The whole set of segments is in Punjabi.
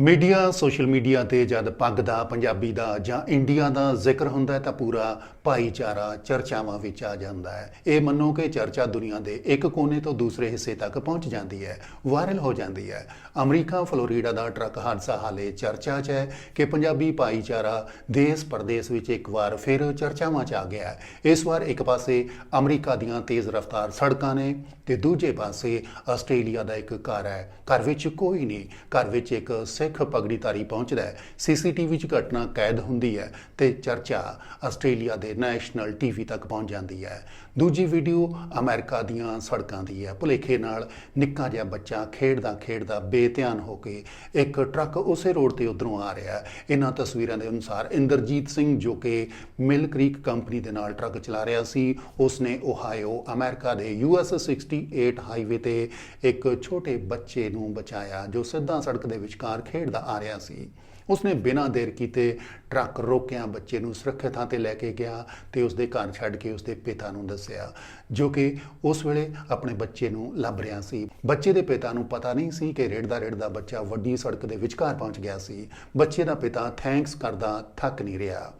ਮੀਡੀਆ, ਸੋਸ਼ਲ ਮੀਡੀਆ ਤੇ ਜਦ ਪੱਗ ਦਾ, ਪੰਜਾਬੀ ਦਾ ਜਾਂ ਇੰਡੀਆ ਦਾ ਜ਼ਿਕਰ ਹੁੰਦਾ ਹੈ ਤਾਂ ਪੂਰਾ ਭਾਈਚਾਰਾ ਚਰਚਾਵਾਂ ਵਿੱਚ ਆ ਜਾਂਦਾ ਹੈ। ਇਹ ਮੰਨੋ ਕਿ ਚਰਚਾ ਦੁਨੀਆ ਦੇ ਇੱਕ ਕੋਨੇ ਤੋਂ ਦੂਸਰੇ ਹਿੱਸੇ ਤੱਕ ਪਹੁੰਚ ਜਾਂਦੀ ਹੈ, ਵਾਇਰਲ ਹੋ ਜਾਂਦੀ ਹੈ। ਅਮਰੀਕਾ, ਫਲੋਰੀਡਾ ਦਾ ਟਰੱਕ ਹਾਦਸਾ ਹਾਲੇ ਚਰਚਾ 'ਚ ਹੈ ਕਿ ਪੰਜਾਬੀ ਭਾਈਚਾਰਾ ਦੇਸ਼ ਪ੍ਰਦੇਸ਼ ਵਿੱਚ ਇੱਕ ਵਾਰ ਫਿਰ ਚਰਚਾਵਾਂ 'ਚ ਆ ਗਿਆ ਹੈ। ਇਸ ਵਾਰ ਇੱਕ ਪਾਸੇ ਅਮਰੀਕਾ ਦੀਆਂ ਤੇਜ਼ ਰਫ਼ਤਾਰ ਸੜਕਾਂ ਨੇ ਤੇ ਦੂਜੇ ਪਾਸੇ ਆਸਟ੍ਰੇਲੀਆ ਦਾ ਇੱਕ ਘਰ ਹੈ। ਘਰ ਵਿੱਚ ਕੋਈ ਨਹੀਂ, ਘਰ ਵਿੱਚ ਇੱਕ ਸਿੱਖ ਪਗੜੀਧਾਰੀ ਪਹੁੰਚਦਾ ਹੈ। ਸੀਸੀਟੀਵੀ 'ਚ ਘਟਨਾ ਕੈਦ ਹੁੰਦੀ ਹੈ ਤੇ ਚਰਚਾ ਆਸਟ੍ਰੇਲੀਆ ਦੇ ਨੈਸ਼ਨਲ ਟੀਵੀ ਤੱਕ ਪਹੁੰਚ ਜਾਂਦੀ ਹੈ। ਦੂਜੀ ਵੀਡੀਓ ਅਮਰੀਕਾ ਦੀਆਂ ਸੜਕਾਂ ਦੀ ਹੈ। ਭੁਲੇਖੇ ਨਾਲ ਨਿੱਕਾ ਜਿਹਾ ਬੱਚਾ ਖੇਡਦਾ ਖੇਡਦਾ ਬੇਧਿਆਨ ਹੋ ਕੇ ਇੱਕ ਟਰੱਕ ਉਸੇ ਰੋਡ ਤੇ ਉਧਰੋਂ ਆ ਰਿਹਾ ਹੈ। ਇਹਨਾਂ ਤਸਵੀਰਾਂ ਦੇ ਅਨੁਸਾਰ ਇੰਦਰਜੀਤ ਸਿੰਘ ਜੋ ਕਿ ਮਿਲ ਕ੍ਰੀਕ ਕੰਪਨੀ ਦੇ ਨਾਲ ਟਰੱਕ ਚਲਾ ਰਿਹਾ ਸੀ, ਉਸਨੇ ਓਹਾਇਓ ਅਮਰੀਕਾ ਦੇ ਯੂਐਸ 68 ਹਾਈਵੇ ਤੇ ਇੱਕ ਛੋਟੇ ਬੱਚੇ ਨੂੰ ਬਚਾਇਆ, ਜੋ ਸਿੱਧਾ ਸੜਕ ਦੇ ਵਿਚਕਾਰ ਖੇਡਦਾ ਆ ਰਿਹਾ ਸੀ। ਉਸਨੇ ਬਿਨਾਂ ਦੇਰ ਕੀਤੇ ਟਰੱਕ ਰੋਕਿਆ ਬੱਚੇ ਨੂੰ ਸੁਰੱਖਿਅਤ ਥਾਂ ਤੇ ਲੈ ਕੇ ਗਿਆ ਤੇ ਉਸਦੇ ਘਰ ਛੱਡ ਕੇ ਉਸਦੇ ਪਿਤਾ ਨੂੰ ਦੱਸਿਆ, ਜੋ ਕਿ ਉਸ ਵੇਲੇ ਆਪਣੇ ਬੱਚੇ ਨੂੰ ਲੱਭ ਰਿਹਾ ਸੀ। ਬੱਚੇ ਦੇ ਪਿਤਾ ਨੂੰ ਪਤਾ ਨਹੀਂ ਸੀ ਕਿ ਰੇੜਦਾ ਰੇੜਦਾ ਬੱਚਾ ਵੱਡੀ ਸੜਕ ਦੇ ਵਿਚਕਾਰ ਪਹੁੰਚ ਗਿਆ ਸੀ। ਬੱਚੇ ਦਾ ਪਿਤਾ ਥੈਂਕਸ ਕਰਦਾ ਥੱਕ ਨਹੀਂ ਰਿਹਾ।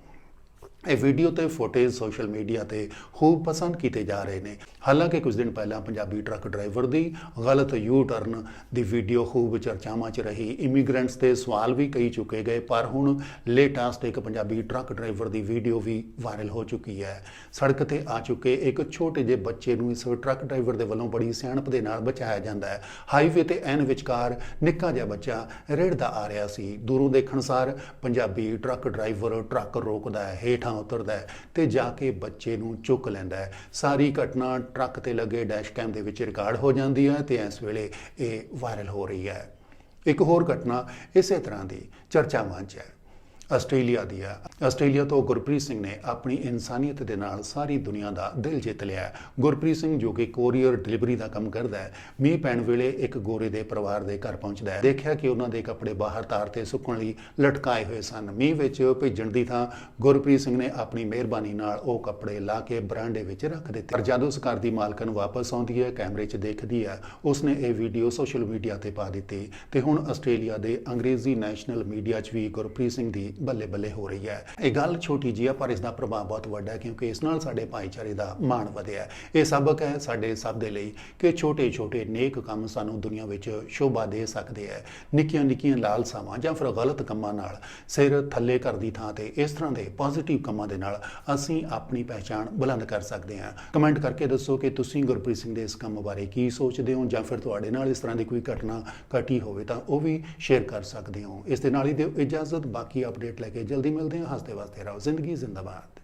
ਇਹ ਵੀਡੀਓ ਤੇ ਫੁਟੇਜ ਸੋਸ਼ਲ ਮੀਡੀਆ ਤੇ ਖੂਬ ਪਸੰਦ ਕੀਤੇ ਜਾ ਰਹੇ ਨੇ। ਹਾਲਾਂਕਿ ਕੁਝ ਦਿਨ ਪਹਿਲਾਂ ਪੰਜਾਬੀ ਟਰੱਕ ਡਰਾਈਵਰ ਦੀ ਗਲਤ ਯੂ ਟਰਨ ਦੀ ਵੀਡੀਓ ਖੂਬ ਚਰਚਾਵਾਂ 'ਚ ਰਹੀ। ਇਮੀਗ੍ਰੈਂਟਸ ਤੇ ਸਵਾਲ ਵੀ ਕਈ ਚੁੱਕੇ ਗਏ, ਪਰ ਹੁਣ ਲੇਟੈਸਟ ਇੱਕ ਪੰਜਾਬੀ ਟਰੱਕ ਡਰਾਈਵਰ ਦੀ ਵੀਡੀਓ ਵੀ ਵਾਇਰਲ ਹੋ ਚੁੱਕੀ ਹੈ। ਸੜਕ ਤੇ ਆ ਚੁੱਕੇ ਇੱਕ ਛੋਟੇ ਜਿਹੇ ਬੱਚੇ ਨੂੰ ਇਸ ਟਰੱਕ ਡਰਾਈਵਰ ਦੇ ਵੱਲੋਂ ਬੜੀ ਸਿਆਣਪ ਦੇ ਨਾਲ ਬਚਾਇਆ ਜਾਂਦਾ ਹੈ। ਹਾਈਵੇ ਤੇ ਐਨ ਵਿਚਕਾਰ ਨਿੱਕਾ ਜਿਹਾ ਬੱਚਾ ਰੇੜਦਾ ਆ ਰਿਹਾ ਸੀ। ਦੂਰੋਂ ਦੇਖਣ ਸਾਰ ਪੰਜਾਬੀ ਟਰੱਕ ਡਰਾਈਵਰ ਟਰੱਕ ਰੋਕਦਾ ਹੈ। ਹੇਠਾਂ ਉਤਰਦਾ ਹੈ ਤੇ ਜਾ ਕੇ ਬੱਚੇ ਨੂੰ ਚੁੱਕ ਲੈਂਦਾ ਹੈ। ਸਾਰੀ ਘਟਨਾ ਟਰੱਕ ਤੇ ਲੱਗੇ ਡੈਸ਼ ਕੈਮ ਦੇ ਵਿੱਚ ਰਿਕਾਰਡ ਹੋ ਜਾਂਦੀ ਹੈ ਤੇ ਇਸ ਵੇਲੇ ਇਹ ਵਾਇਰਲ ਹੋ ਰਹੀ ਹੈ। ਇੱਕ ਹੋਰ ਘਟਨਾ ਇਸੇ ਤਰ੍ਹਾਂ ਦੀ ਚਰਚਾਵਾਂ 'ਚ ਹੈ। ਆਸਟ੍ਰੇਲੀਆ ਦੀ ਹੈ। ਆਸਟ੍ਰੇਲੀਆ ਤੋਂ ਗੁਰਪ੍ਰੀਤ ਸਿੰਘ ਨੇ ਆਪਣੀ ਇਨਸਾਨੀਅਤ ਦੇ ਨਾਲ ਸਾਰੀ ਦੁਨੀਆ ਦਾ ਦਿਲ ਜਿੱਤ ਲਿਆ ਗੁਰਪ੍ਰੀਤ ਸਿੰਘ ਜੋ ਕਿ ਕੋਰੀਅਰ ਡਿਲੀਵਰੀ ਦਾ ਕੰਮ ਕਰਦਾ ਹੈ, ਮੀਂਹ ਪੈਣ ਵੇਲੇ ਇੱਕ ਗੋਰੇ ਦੇ ਪਰਿਵਾਰ ਦੇ ਘਰ ਪਹੁੰਚਦਾ ਹੈ। ਦੇਖਿਆ ਕਿ ਉਹਨਾਂ ਦੇ ਕੱਪੜੇ ਬਾਹਰ ਤਾਰ ਤੇ ਸੁੱਕਣ ਲਈ ਲਟਕਾਏ ਹੋਏ ਸਨ। ਮੀਂਹ ਵਿੱਚ ਭੇਜਣ ਦੀ ਥਾਂ ਗੁਰਪ੍ਰੀਤ ਸਿੰਘ ਨੇ ਆਪਣੀ ਮਿਹਰਬਾਨੀ ਨਾਲ ਉਹ ਕੱਪੜੇ ਲਾ ਕੇ ਬਰਾਂਡੇ ਵਿੱਚ ਰੱਖ ਦਿੱਤੇ। ਪਰ ਜਦੋਂ ਉਸ ਘਰ ਦੀ ਮਾਲਕਨ ਵਾਪਸ ਆਉਂਦੀ ਹੈ, ਕੈਮਰੇ 'ਚ ਦੇਖਦੀ ਹੈ, ਉਸਨੇ ਇਹ ਵੀਡੀਓ ਸੋਸ਼ਲ ਮੀਡੀਆ ਤੇ ਪਾ ਦਿੱਤੀ। ਤੇ ਹੁਣ ਆਸਟ੍ਰੇਲੀਆ ਦੇ ਅੰਗਰੇਜ਼ੀ ਨੈਸ਼ਨਲ ਮੀਡੀਆ 'ਚ ਵੀ ਗੁਰਪ੍ਰੀਤ ਸਿੰਘ ਦੀ ਬੱਲੇ ਬੱਲੇ ਹੋ ਰਹੀ ਹੈ। ਇਹ ਗੱਲ ਛੋਟੀ ਜਿਹੀ ਹੈ ਪਰ ਇਸ ਦਾ ਪ੍ਰਭਾਵ ਬਹੁਤ ਵੱਡਾ ਹੈ, ਕਿਉਂਕਿ ਇਸ ਨਾਲ ਸਾਡੇ ਭਾਈਚਾਰੇ ਦਾ ਮਾਣ ਵਧਿਆ ਇਹ ਸਬਕ ਹੈ ਸਾਡੇ ਸਭ ਦੇ ਲਈ ਕਿ ਛੋਟੇ ਛੋਟੇ ਨੇਕ ਕੰਮ ਸਾਨੂੰ ਦੁਨੀਆ ਵਿੱਚ ਸ਼ੋਭਾ ਦੇ ਸਕਦੇ ਹੈ। ਨਿੱਕੀਆਂ ਨਿੱਕੀਆਂ ਲਾਲਸਾਵਾਂ ਜਾਂ ਫਿਰ ਗਲਤ ਕੰਮਾਂ ਨਾਲ ਸਿਰ ਥੱਲੇ ਕਰਦੀ ਥਾਂ ਤੇ ਇਸ ਤਰ੍ਹਾਂ ਦੇ ਪੋਜ਼ਿਟਿਵ ਕੰਮਾਂ ਦੇ ਨਾਲ ਅਸੀਂ ਆਪਣੀ ਪਹਿਚਾਣ ਬੁਲੰਦ ਕਰ ਸਕਦੇ ਹਾਂ। ਕਮੈਂਟ ਕਰਕੇ ਦੱਸੋ ਕਿ ਤੁਸੀਂ ਗੁਰਪ੍ਰੀਤ ਸਿੰਘ ਦੇ ਇਸ ਕੰਮ ਬਾਰੇ ਕੀ ਸੋਚਦੇ ਹੋ ਜਾਂ ਫਿਰ ਤੁਹਾਡੇ ਨਾਲ ਇਸ ਤਰ੍ਹਾਂ ਦੀ ਕੋਈ ਘਟਨਾ ਘਟੀ ਹੋਵੇ ਤਾਂ ਉਹ ਵੀ ਸ਼ੇਅਰ ਕਰ ਸਕਦੇ ਹੋ। ਇਸ ਦੇ ਨਾਲ ਹੀ ਦਿਓ ਇਜਾਜ਼ਤ, ਬਾਕੀ ਅਪਡੇਟ ਲੈ ਕੇ ਜਲਦੀ ਮਿਲਦੇ ਹਾਂ ਹੱਸਦੇ ਵਾਸਤੇ ਰਹੋ ਜ਼ਿੰਦਗੀ ਜ਼ਿੰਦਾਬਾਦ।